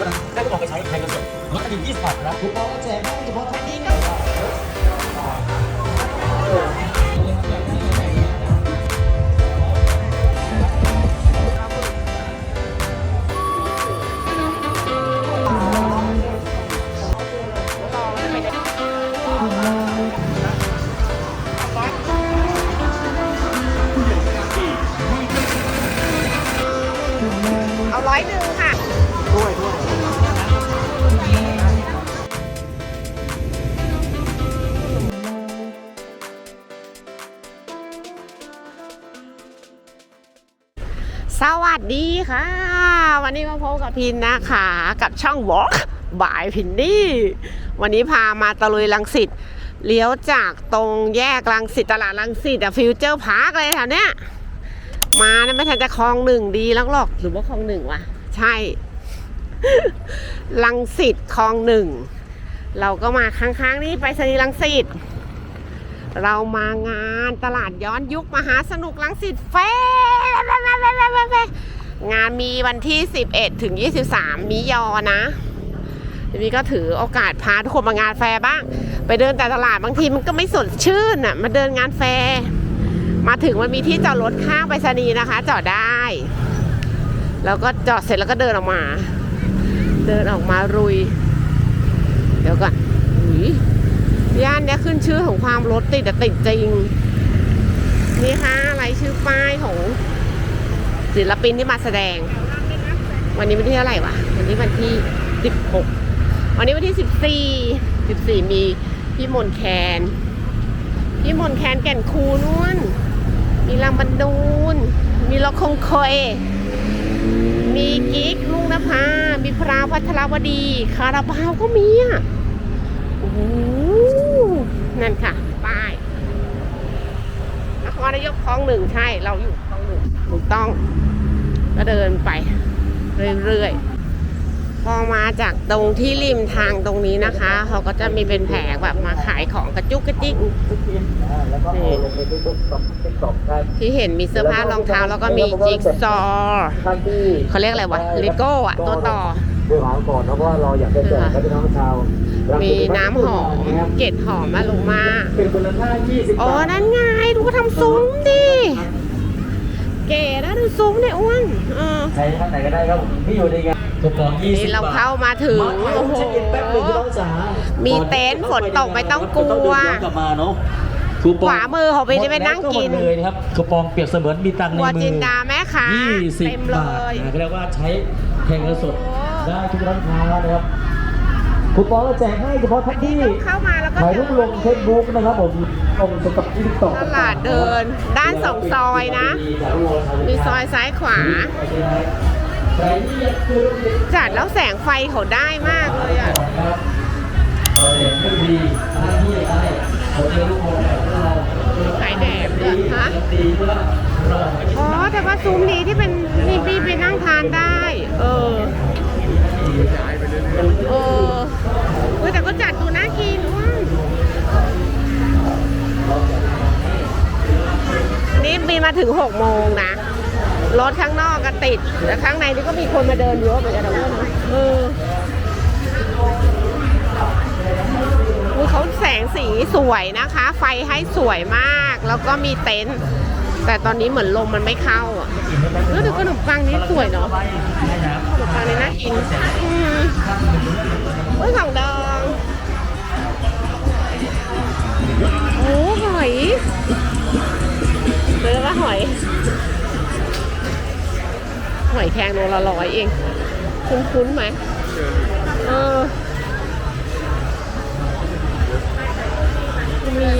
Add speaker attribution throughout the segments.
Speaker 1: นึ่งก็ได้ได้ก็ออกไปใช้แทนเงินสดลดกันอยู่20บาทนะ
Speaker 2: ทุ
Speaker 3: กค
Speaker 2: น วั
Speaker 3: สดีค่ะ วันนี้มาพบกับพินนะคะ กับช่อง Walk บายพินนี่ วันนี้พามาตะลุยลังสิตเลี้ยวจากตรงแยกลังสิตตลาดลังสิตอะฟิวเจอร์พาร์คเลยแถวเนี้ยมาเนี่ยไม่ทันจะคลองหนึ่งดีแล้วหรอกหรือว่าคลองหนึ่งวะใช่ลังสิตคลองหนึ่งเราก็มาค้างๆนี่ไปสนีลังสิต เรามางานตลาดย้อนยุคมหาสนุกลังสิตเฟงานมีวันที่ 11 ถึง 23มียอนะทีนี้ก็ถือโอกาสพาทุกคนมางานแฟร์บ้าง ไปเดินแต่ตลาดบางทีมันก็ไม่สดชื่นอะมาเดินงานแฟร์มาถึงมันมีที่จอดรถข้างไปรษณีย์นะคะ จอดได้ แล้วก็จอดเสร็จแล้วก็เดินออกมา เดินออกมารุย เดี๋ยวก่อนอุ๊ ย่านนี้ขึ้นชื่อของความรถติดแต่ติดจริง นี่ค่ะอะไรชื่อป้ายของศิลปินที่มาแสดง วันนี้วันที่เท่าไหร่วะ วันนี้วันที่ 16 วันนี้วันที่ 14 14 มีพี่มนแคน พี่มนแคนแก่นคูนวลมีลำบันดูน มีลอคงคอย มีกิ๊กลุงนภามีพราวพัทรวดี คาราบาวก็มีอะโอ้ นั่นค่ะ ป้ายนครนายกคลองหนึ่งใช่ เราอยู่คลองหนึ่งถูกต้อง ก็เดินไป เรื่อยๆ พอมาจากตรงที่ริมทางตรงนี้นะคะ เขาก็จะมีเป็นแผงแบบมาขายของกระจุกกระจิก
Speaker 2: แล้วก็เอาลงไปที่ตุ๊ก
Speaker 3: ที่เห็นมีเสื้อผ้ารองเท้าแล้วก็มีจิ๊กซอว์เขาเรียกอะไรวะลิโก้อะตัวต่อ
Speaker 2: เดี๋ยวหาก่อนนะเพราะว่าเราอยากจะแจกให้พี่น้องชาว
Speaker 3: มีน้ำหอมเกล็ดหอมมาลงมา
Speaker 2: เป็นมูลค่า20
Speaker 3: อ๋อ
Speaker 2: บาท
Speaker 3: นั่นไงดูเขาทำซุ้มดิ เก๋นะดูซุ้มเนี่ยอ้วนเออ
Speaker 2: ใช้ท่านไหนก็ได้ครับผมที่อยู่ในงาน
Speaker 1: คูปอง
Speaker 3: นี่
Speaker 1: 20
Speaker 3: เรา
Speaker 1: บาท
Speaker 3: เข้ามาถึง
Speaker 2: มาถ่าย
Speaker 3: โอ้
Speaker 2: รูป
Speaker 3: โห
Speaker 2: เช็คอินแป๊บหนึงพี่น้องจ๋า
Speaker 3: มีเต็นท์ฝนตกไม่ต้องกลั
Speaker 1: ต้อง
Speaker 3: ว
Speaker 1: เดินย้อนกลับมาเนาะคูป
Speaker 3: ข
Speaker 1: อง
Speaker 3: วามือเขาไปได้ไปนั่งกิน
Speaker 1: หมดแล้วหมดเลยนะครับคูปองเปรียบเสมือนมีตังค์ใน
Speaker 3: หัว
Speaker 1: มื
Speaker 3: จิ
Speaker 1: อน
Speaker 3: ดาแม่ค้า
Speaker 1: 20
Speaker 3: เต็มเล
Speaker 1: บาท
Speaker 3: ย
Speaker 1: นะก็เรียกว่าใช้แทนเงินสด
Speaker 3: โอ้
Speaker 1: ได้ทุกร้านค้านะครับ
Speaker 2: คูปองเราแจกให้เฉพาะท่านที่
Speaker 3: เข้ามาแล้วก็
Speaker 2: ถ่ายรูปลงเฟซบุ๊กนะครับผมลงสต็อกติ๊กต็อก
Speaker 3: ตลาดเดิน ด้านสองซอยนะ มีซอยซ้ายขวา จัดแล้วแสงไฟเขาได้มากเลยอะขายแหนมด้วยฮะอ๋อแต่ว่าซุ้มนี้ที่เป็นนี่พี่ไปนั่งทานได้ เออ เออเฮ้ยแต่ก็จัดดูน่ากินอ้วนนี่มีมาถึงหกโมงนะ รถข้างนอกก็ติด แต่ข้างในนี่ก็มีคนมาเดินเยอะเหมือนกันนะอ้นะเออเขาแสงสีสวยนะคะ ไฟให้สวยมาก แล้วก็มีเต็นท์ แต่ตอนนี้เหมือนลมมันไม่เข้าอะเออแต่ขนมปังนี้สวยเนาะขนมปังนี้น่ากินอืมเอ้ยของดองโอ้หอยเจอว่าหอย หอยแครงโลละร้อยเอง คุ้นๆไหมเออมี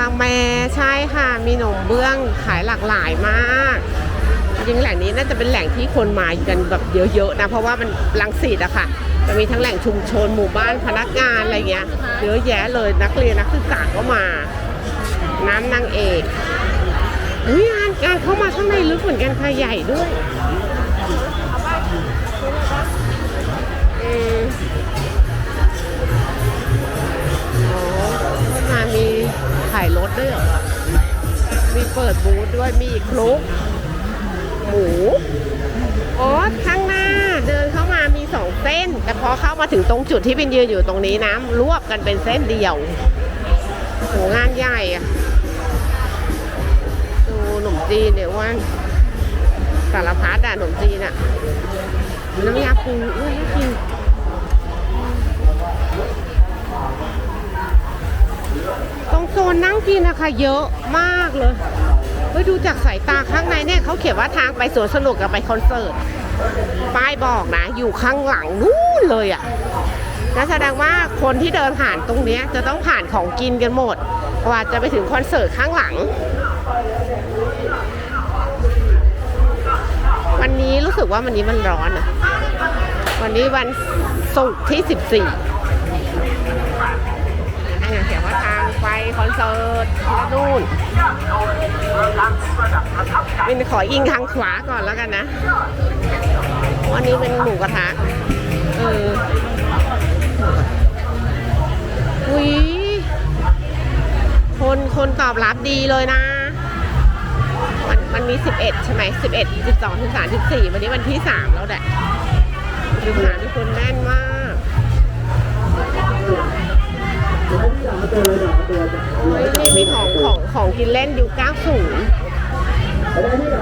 Speaker 3: ละแมใช่ค่ะ มีหนมเบื้องขายหลากหลายมากจริงแหล่งนี้น่าจะเป็นแหล่งที่คนมากันแบบเยอะๆนะ เพราะว่ามันลังสิตอะค่ะ จะมีทั้งแหล่งชุมชนหมู่บ้านพนักงานอะไรเงี้ยเยอะแยะเลยนักเรียนนักศึกษาก็มา น้ำนางเอกอุ้ยงานการเข้ามาข้างในลึกเหมือนกันค่ะใหญ่ด้วย ขายรถด้วยเหรอมีเปิดบูธด้วยมีคลุก หมูโอ้ข้างหน้าเดินเข้ามามีสองเส้น แต่พอเข้ามาถึงตรงจุดที่เป็นยืนอยู่ตรงนี้นะรวบกันเป็นเส้นเดียวโหงานใหญ่อะดูหนุ่มจีนเดี๋ยวว่าสารพัดอะหนุ่มจีนอะน้ำยาปูอุ้ยน่ากิน ตรงโซนนั่งกินนะคะ เยอะมากเลยเฮ้ยดูจากสายตาข้างในเนี่ยเขาเขียนว่าทางไปสวนสนุกกับไปคอนเสิร์ตป้ายบอกนะ อยู่ข้างหลังนู่นเลยอะ่ะนั่นแสดงว่าคนที่เดินผ่านตรงนี้จะต้องผ่านของกินกันหมดกว่าจะไปถึงคอนเสิร์ตข้างหลัง วันนี้รู้สึกว่าวันนี้มันร้อนอะวันนี้วันศุกร์ที่ 14อันนี้เขียนว่าทาง ไปคอนเสิร์ตที่นู่นวินขอยิงทางขวาก่อนแล้วกันนะวันนี้เป็นหมูกระทะเอออุ้ยคนคนตอบรับดีเลยนะ มันมันมี 11 ใช่ไหม11 12ถึง3 14 วันนี้วันที่ 3 แล้วแหละดูสนาที่คนแน่นมาก
Speaker 2: ตัวเลยดอกตัวจะ
Speaker 3: เฮ้ยนี่มีของของของกินเล่นอยู่90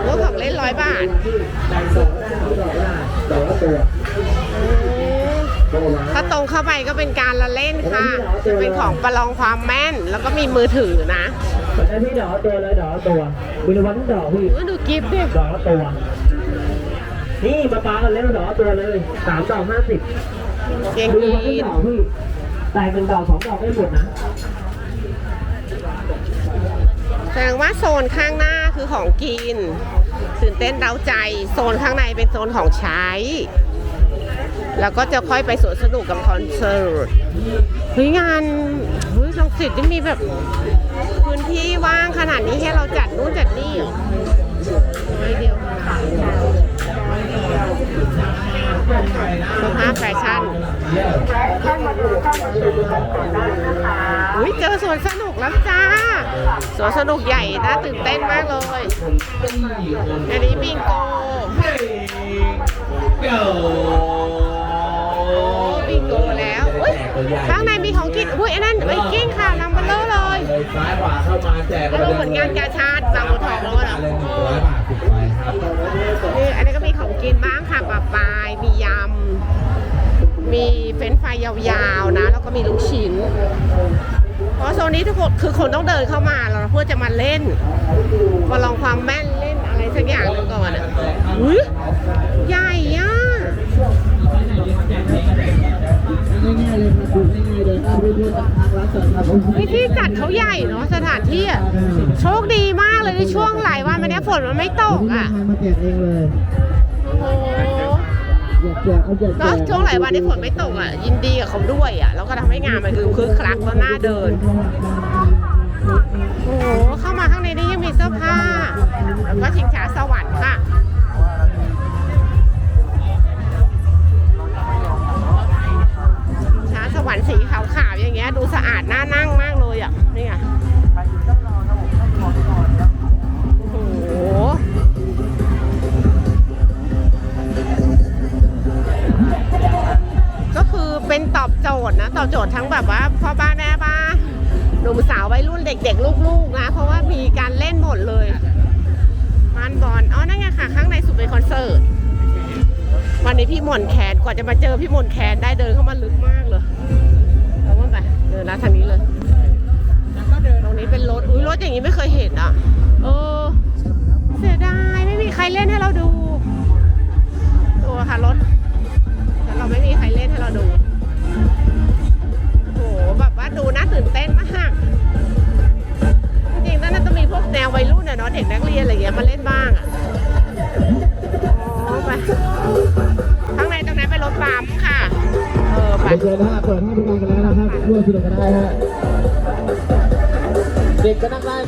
Speaker 3: โอ้ของเล่นร้อยบาท
Speaker 2: แบ่งสองได้ที่ดอกได้ดอกละตัว
Speaker 3: อืม
Speaker 2: โตมา
Speaker 3: ถ้าตรงเข้าไปก็เป็นการละเล่นค่ะจะเป็นของประลองความแม่น แล้วก็มีมือถือนะ
Speaker 2: ได้ที่ดอกละตัวเลยดอกละตัวมีรางวัลทุกดอกพี่
Speaker 3: อุ๊ยดูกิฟต์ดิ
Speaker 2: ดอกละตัวนี่มาปากันเล่นดอกละตัวเลยสามดอกห้าสิบ
Speaker 3: เกียง
Speaker 2: มีรางวัลทุ
Speaker 3: กิ
Speaker 2: ก
Speaker 3: น
Speaker 2: ดอกพี่ แต่เป็นดอกสองดอกได้หมดนะ
Speaker 3: แสดงว่าโซนข้างหน้าคือของกินตื่นเต้นเร้าใจ โซนข้างในเป็นโซนของใช้ แล้วก็จะค่อยไปสวนสนุกกับคอนเสิร์ตเฮ้ยงานเฮ้ยลังสิตนี่มีแบบพื้นที่ว่างขนาดนี้ให้เราจัดนู่นจัดนี่เหรอน้อเดียวเสื้อผ้าแฟชั่น อสวนสนุกแล้วจ้า สวนสนุกใหญ่น่าตื่นเต้นมากเลย อันนี้บิงโกโอบิงโกแล้วอุ้ยข้างในมีของกินอุ้ยอ้นั่นไวกิ้งค่ะนำเบลเลอร์เลย
Speaker 4: ซ้ายขวาเข้ามาแจก
Speaker 3: อารมณ์เหมือนงานกาชาติบางบัวทองเลยอ
Speaker 4: เลยหนึ่งร้อยบาทติดไปครั
Speaker 3: นี่อันนี้ก็มีของกินบ้างค่ะปลาปลายมียำมีเฟรนช์ฟรายยาวๆนะ แล้วก็มีลูกชิ้น เพราะโซนนี้ทุกคนคือคนต้องเดินเข้ามาแล้วเพื่อจะมาเล่นมาลองความแม่นเล่นอะไรสักอย่างหนึงก่อนอะอุ้ยใหญ่อะ
Speaker 2: ง่ายๆเลยครับดูง่ายๆเลยครับดูดูทางร้านเสริมครับผม
Speaker 3: เฮ้ยที่จัดเขาใหญ่เนาะสถานที่อะโชคดีมากเลยในช่วงหลายวันมาเนี้ยฝนมันไม่ตกอะ
Speaker 2: มาแจกเองเลย
Speaker 3: โอ้โห
Speaker 2: อยากแจกเอาแจก
Speaker 3: เนาะช่วงหลายวันที่ฝนไม่ตกอะ ยินดีกับเขาด้วยอะแล้วก็ทำให้งานมันคือคึกคักแล้วน่าเดิน โอ้โหเข้ามาข้างในนี่ยังมีเสื้อผ้าแล้วก็ชิงช้าสวรรค์ค่ะ ช้าสวรรค์สีขาวๆอย่างเงี้ยดูสะอาดน่านั่งมากเลยอะนี่ไง เป็นตอบโจทย์นะ ตอบโจทย์ทั้งแบบว่าพ่อบ้านแม่บ้านหนุ่มสาววัยรุ่นเด็ก ๆ ลูกๆนะ เพราะว่ามีการเล่นหมดเลยมันบอลอ๋อนั่นไงค่ะ ข้างในสุดเป็นคอนเสิร์ตวันนี้พี่มอนแคนกว่าจะมาเจอพี่มอนแคนได้เดินเข้ามาลึกมากเลยแล้วว่าไปเดินนะทางนี้เลยตรงนี้เป็นรถอุ้ยรถอย่างนี้ไม่เคยเห็นอะเออเสียดายไม่มีใครเล่นให้เราดูตัวค่ะรถแต่เราไม่มีใครเล่นให้เราดู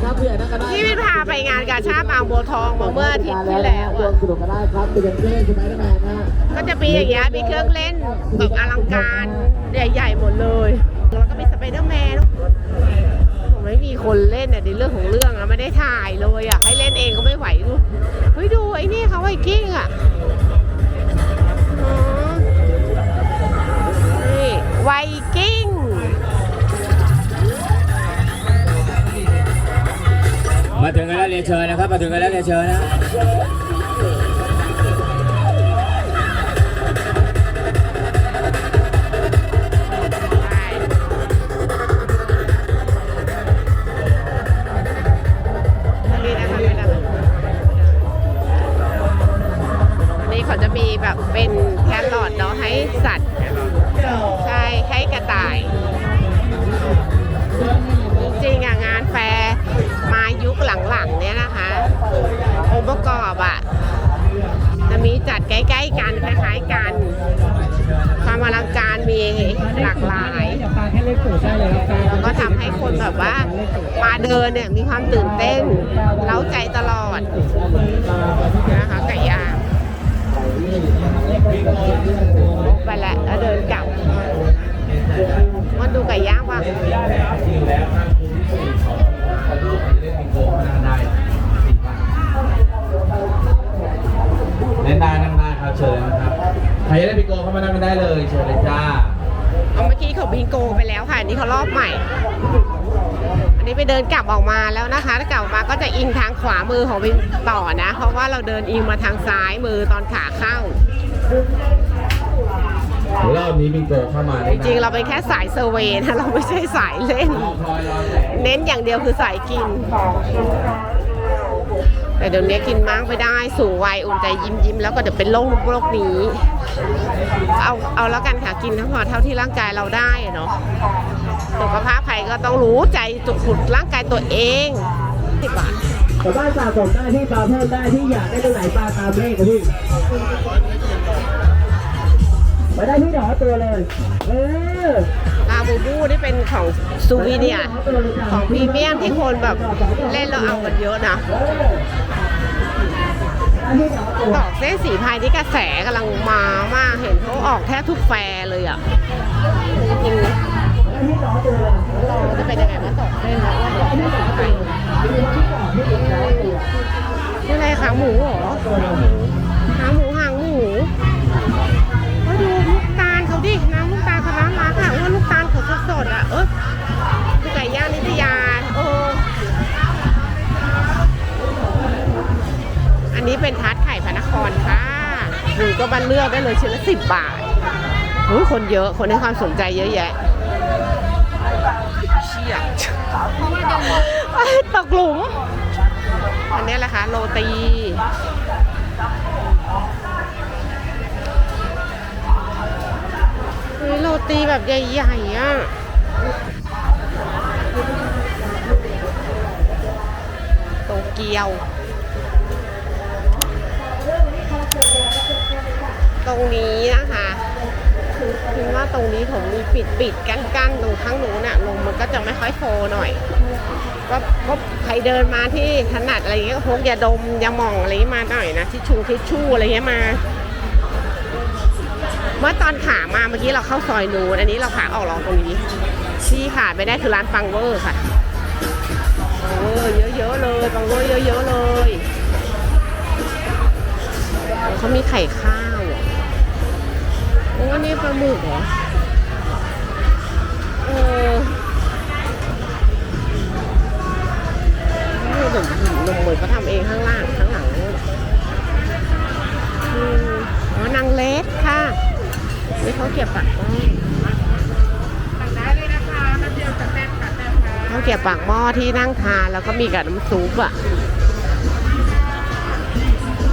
Speaker 3: ค
Speaker 2: รับผู้ใหญ่นั่งก็ได้
Speaker 3: ที่พี่พาไปงานกาชาติบางบัวทองมาเมื่ออาทิตย์ที่แล้ว
Speaker 2: ร่ว
Speaker 3: อะ
Speaker 2: มสนุกกันได้ครับเป็นอย่างเช่นสไปเดอร์แมนนะฮะ
Speaker 3: ก็จะมีอย่างเงี้ยมีเครื่องเล่นแบบอลังการใหญ่ๆหมดเลย แล้วก็มีสไปเดอร์แมนผมไม่มีคนเล่นอะในเรื่องของเรื่องอะไม่ได้ถ่ายเลยอะให้เล่นเองก็ไม่ไหวดูเฮ้ยดูไอ้นี่เขาไวกิ้งอะา
Speaker 5: ถึงกันแล้วเรียนเชิญนะ
Speaker 3: ครับ มาถึงกันแล้ว
Speaker 2: เรีย
Speaker 3: นเชิญนะ เดินเนี่ยมีความตื่นเต้น เล้าใจตลอดนะคะไก่ย่างไปแล้วแล้วเดินกลับมาดูไก่ย่างบ้าง
Speaker 4: เล่นได้นั่งได้ครับเชิญนะครับใครจะได้ปิโกเข้ามานั่งได้เลยเชิญเลยจ้า
Speaker 3: เอาเมื่อกี้เขาบิงโกไปแล้วค่ะอันนี้เขารอบใหม่ อันนี้ไปเดินกลับออกมาแล้วนะคะถ้ากลับออกมาก็จะอิงทางขวามือของบิงต่อนะ เพราะว่าเราเดินอิงมาทางซ้ายมือตอนขาเข้า
Speaker 4: รอบนี้ปิโกเข้ามา
Speaker 3: จริงๆเราเป็นแค่สายเซอร์เวย์นะเราไม่ใช่สายเล่น
Speaker 4: คอยรอแสง
Speaker 3: เน้นอย่างเดียวคือสายกิน แต่เดี๋ยวนี้กินมากไม่ได้สูงวัยอุ่นใจยิ้มยิ้มๆแล้วก็เดี๋ยวเป็นโรคโรคนี้ เอาเอาแล้วกันค่ะกินทั้งพอเท่าที่ร่างกายเราได้อะเนาะ สุขภาพใครก็ต้องรู้ใจจุดขุดร่างกายตัวเองสิบบาท
Speaker 2: ชาวบ้านสะสมได้ที่ปลาเพิ่มได้ที่อยากได้ตรงไหนปลาตามเลขครับพี่มาได้ที่หนอตัวเลย เออ
Speaker 3: ลาบูบูนี่เป็นของซูวีเนียร์ของพรีเมียมที่คนแบบเล่นแล้วเอากันเยอะนะดอกเส้นสีพายที่กระแสกำลังมามากเห็นเขาออกแทบทุกแฟร์เลยอะจริง ๆจะเป็นยังไงมาดอเส้นแล้วว่าดอกเส้นสีไทยนี่อะไรขาหมูเหรอขาหมูหางหมูมาดูลูกตาลเขาดิน้ำลูกตาลเขาน้ำรักอะว่าลูกตาลเขาสดๆอะเออไก่ย่างนิตยาโอ้อันนี้เป็นทาร์ตไข่พระนครค่ะคุณก็มาเลือกได้เลยชิ้นละสิบบาทโอ้ยคนเยอะ คนให้ความสนใจเยอะแยะ ตกหลุม อันนี้แหละคะโรตีโรตีแบบใหญ่ๆอะโตเกียว ตรงนี้นะคะ คิดว่าตรงนี้ผมมีปิดปิดกั้นกั้นตรงข้างนู้นน่ะลมมันก็จะไม่ค่อยโฟหน่อยก็ก็ใครเดินมาที่ถนัดอะไรเงี้ยก็พกยาดมยาหม่องอะไรมาหน่อยนะทิชชูทิชชู่อะไรเงี้ยมา เมื่อตอนขามาเมื่อกี้เราเข้าซอยนูนอันนี้เราขาออกลองตรงนี้ที่ขาดไม่ได้คือร้านฟังเวอร์ค่ะฟังเวอร์เยอะๆเลยฟังเวอร์เยอะๆเลยเขามีไข่ข้าว โอ้นี่ปลาหมึกเหรอเออนี่ขนมนมเหมือนเขาทำเองข้างล่างข้างหลังอืมอ๋อนางเล็กค่ะนี่เขาเก็บปากหม้อเขาเก็บปากหม้อที่นั่งทานแล้วก็มีกับน้ำซุปอะ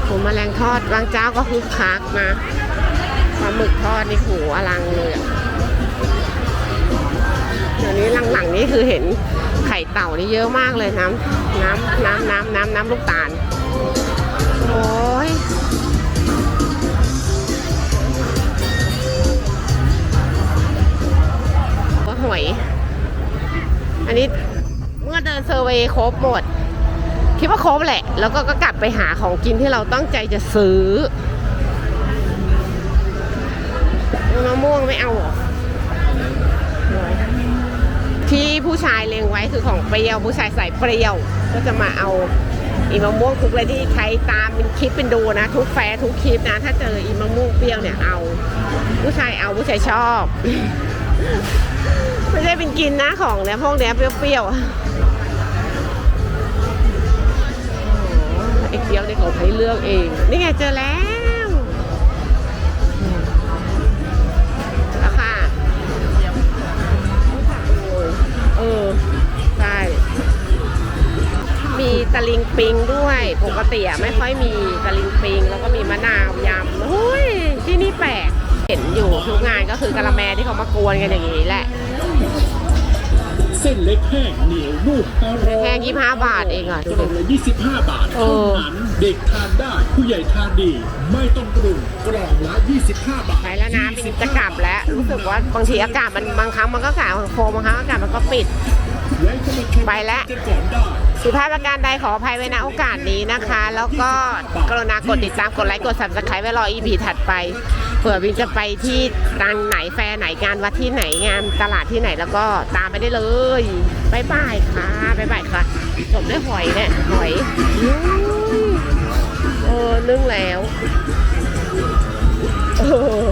Speaker 3: หมูแมลงทอดบางเจ้าก็คือคักนะ ปลาหมึกทอดนี่หูอลังเลยอะเดี๋ยวนี้หลังๆนี่คือเห็นไข่เต่านี่เยอะมากเลยน้ำน้ำน้ำน้ำน้ำน้ำลูกตาลโอ้ยว่าหอย อันนี้เมื่อเดินเซอร์เวย์ครบหมด คิดว่าครบแหละ แล้วก็ก็กลับไปหาของกินที่เราตั้งใจจะซื้อ มะม่วงไม่เอาหรอที่ผู้ชายเล็งไว้คือของเปรี้ยวผู้ชายใส่เปรี้ยว ก็จะมาเอาอีมะม่วงทุกเลยที่ใครตามเป็นคลิปเป็นดูนะ ทุกแฟทุกคลิปนะ ถ้าเจออีมะม่วงเปรี้ยวเนี่ยเอา ผู้ชายเอาผู้ชายชอบไม่ใช่เป็นกินนะของเนี่ยพวกเนี้ยเปรี้ยวๆติ๊กเดียวในของให้เลือกเอง นี่ไงเจอแล้ว เออ ใช่ มีตะลิงปิงด้วย ปกติอะไม่ค่อยมีตะลิงปิง แล้วก็มีมะนาวยำเฮ้ยที่นี่แปลก เห็นอยู่ทุกงานก็คือกะละแมที่เขามากวนกันอย่างนี้แหละ
Speaker 6: เส้นเล็กแห้งเหนียวนุ่มอร่อย
Speaker 3: แพง25 บาทเองอะ
Speaker 6: กล่องละ25 บาท
Speaker 3: เอ
Speaker 6: เท่า
Speaker 3: อ
Speaker 6: นั้นเด็กทานได้ผู้ใหญ่ทานดี ไม่ต้องปรุงกล่องละ 25 บาท
Speaker 3: ไปแล้วนะมินจะกลับแล้วรู้สึกว่าบางทีอากาศมันบางครั้งมันก็กาโฟมบางครั้งอากาศมันก็ปิด
Speaker 6: ไว้เข้ามาชม
Speaker 3: ไปแล้ว
Speaker 6: กันก่อนได้
Speaker 3: สุภาพประการใดขออภัยไว้ณโอกาสนี้นะคะ แล้วก็กรุณากดติดตามกดไลค์กด subscribe ไว้รอ EP ถัดไปเผื่อวินจะไปที่ร้านไหนแฟร์ไหนงานวัดที่ไหนงานตลาดที่ไหนแล้วก็ตามไปได้เลยบายบายค่ะบายบายค่ะจบด้วยหอยเนี่ยหอยอืมเออนึ่งแล้วเออ